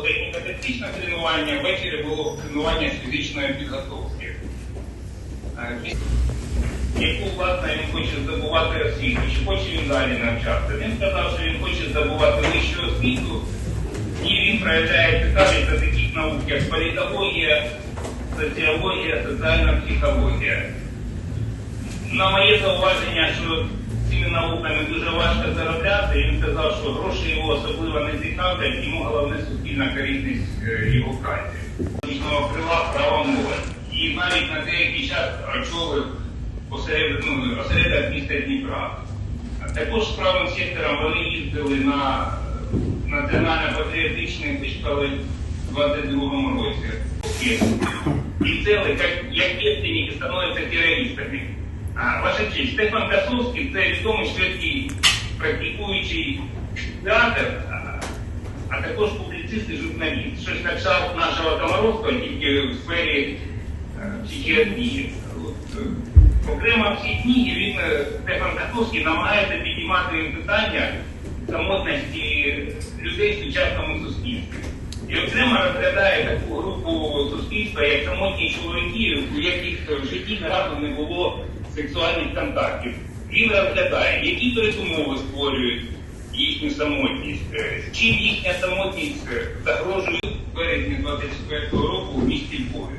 було техніко-тактичне тренування, ввечері було тренування з фізичної підготовки. Е, Яку власне він хоче здобувати освіту, чи хоче він далі навчатися. Він сказав, що він хоче здобувати вищу освіту, і він проявляє цікавість до таких наук, як політологія, соціологія, соціальна психологія. На моє зауваження, що цими науками дуже важко заробляти, він сказав, що гроші його особливо не цікавлять, йому головне суспільна корисність е, його праці. Технічного крила права мови. І навіть на деякий час очолив осеред- ну, осередок міста Дніпра. Також з правим сектором вони їздили на національно-патріотичні вишколи в 22-му році. І цели, як, як девственники, становляться терористами. А, ваша честь, Стефан Косовський це відомий шведський практикуючий театр, а, а також публіцист і журналіст. Щось на нашого Комаровського, тільки в сфері е, психіатрії. Е, Окремо в цій книги він, е, Стефан Косовський, намагається підіймати питання самотності людей в сучасному суспільстві. І окремо розглядає таку групу суспільства, як самотні чоловіки, у яких в житті разу не було сексуальних контактів. Він розглядає, які передумови створюють їхню самотність, е, чим їхня самотність е, загрожує в березні 24 року в місті Львові.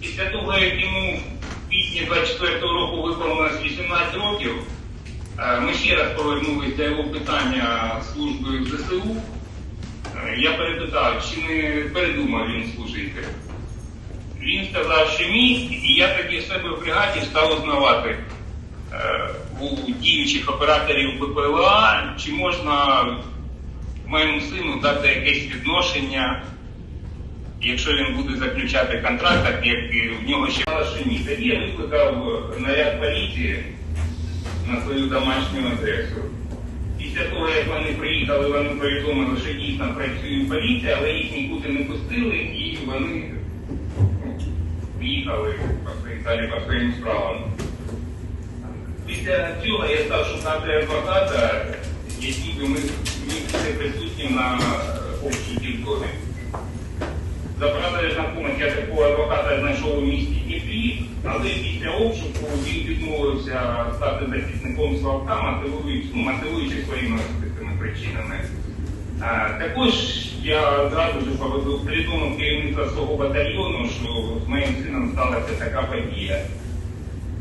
Після того, як йому в квітні 24 року виповнилось 18 років, е, ми ще раз повернулися до його питання служби в ЗСУ. Я перепитав, чи не передумав він служити. Він сказав, що ні, і я тоді в себе в бригаді став узнавати у діючих операторів БПЛА, чи можна моєму сину дати якесь відношення, якщо він буде заключати контракт, так як в нього ще ні. Тоді я викликав наряд поліції на свою домашню адресу. Після того, як вони приїхали, вони повідомили, що дійсно працює поліція, але їх нікуди не пустили, і вони своїм- далі по своїм справам. Після цього я став шукати адвоката, який би ми міг бути присутнім на е, общій ділкові. За правдою знакомих я такого адвоката знайшов у місті Дніпрі, але після обшуку він відмовився стати захисником Славка, ну, мотивуючи своїми причинами. А, також я одразу ж повідомив керівництва свого батальйону, що з моїм сином сталася така подія.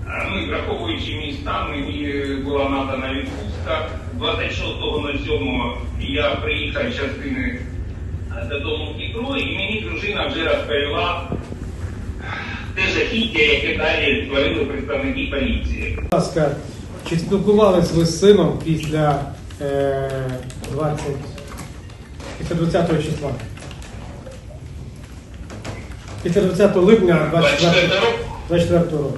А, Ну враховуючи мій стан, мені була надана відпустка. 26.07 я приїхав з частини а, додому в Дніпро, і мені дружина вже розповіла те жахіття, яке далі створили представники поліції. Будь ласка, чи спілкувались ви з сином після е, 20, після 20 числа? Після 20 липня 24, 24 року? 24 року.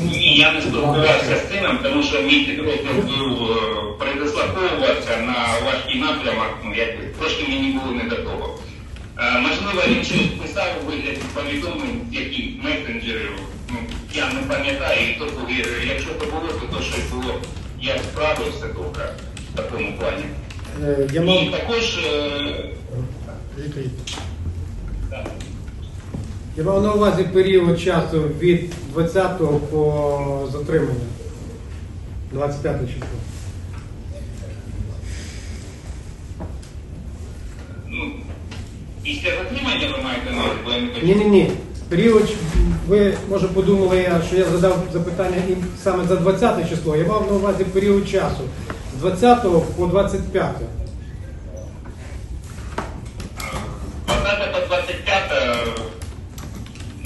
Ні, я не спілкувався з сином, тому що мій підрозділ був е, передислоковувався на важкий напрямок, ну якби трошки мені було не до того. Е, Можливо, він щось писав у вигляді повідомлень, які месенджерів, ну, я не пам'ятаю, і то повірю, якщо то було, то то щось було, я справився добре в такому плані. Е, я мав... І також е, так. Я мав на увазі період часу від 20 по затримання. 25 число. ну, після затримання ви маєте на увазі, бо я не почув. Ні, ні, ні. Період, ви може подумали, я, що я задав запитання і саме за 20 число. Я мав на увазі період часу з 20 по 25. 20 по 25,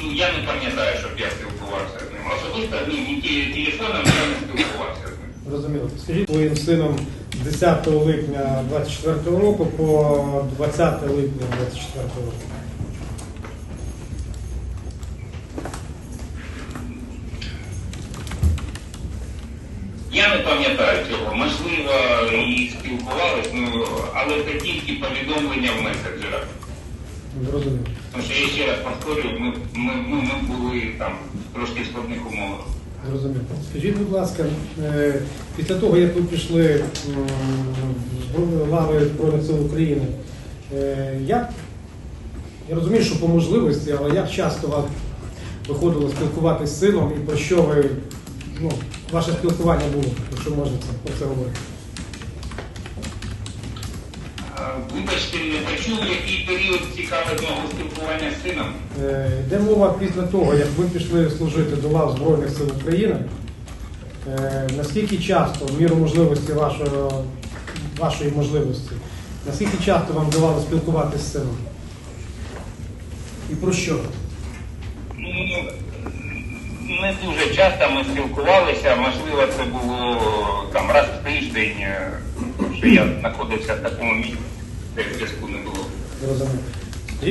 ну я не пам'ятаю, щоб я спілкувався з ним. Особисто ні, ні телефоном я не спілкувався з ним. Зрозуміло. Скажіть своїм сином з 10 липня 24 року по 20 липня 24 року. Я не пам'ятаю цього. Можливо, і спілкувалися, ну, але це тільки повідомлення в месенджерах. Зрозуміло. Тому що я ще раз повторюю, ми, ми, ну, ми були там трошки в складних умовах. Зрозуміло. Скажіть, будь ласка, е, після того, як ви пішли збро- лави Збройних сил України, е, як, я розумію, що по можливості, але як часто вам виходило спілкуватися з сином і про що ви, ну, ваше спілкування було, якщо можна про це говорити? Вибачте, не почув, який період цікавого спілкування з сином. Е, Йде мова після того, як ви пішли служити до лав Збройних сил України. Е, Наскільки часто, в міру можливості вашого, вашої можливості, наскільки часто вам давало спілкуватися з сином? І про що? Ну, не дуже часто ми спілкувалися, можливо, це було там раз в тиждень, е, що я знаходився в такому місці, де зв'язку не було. Зрозуміло.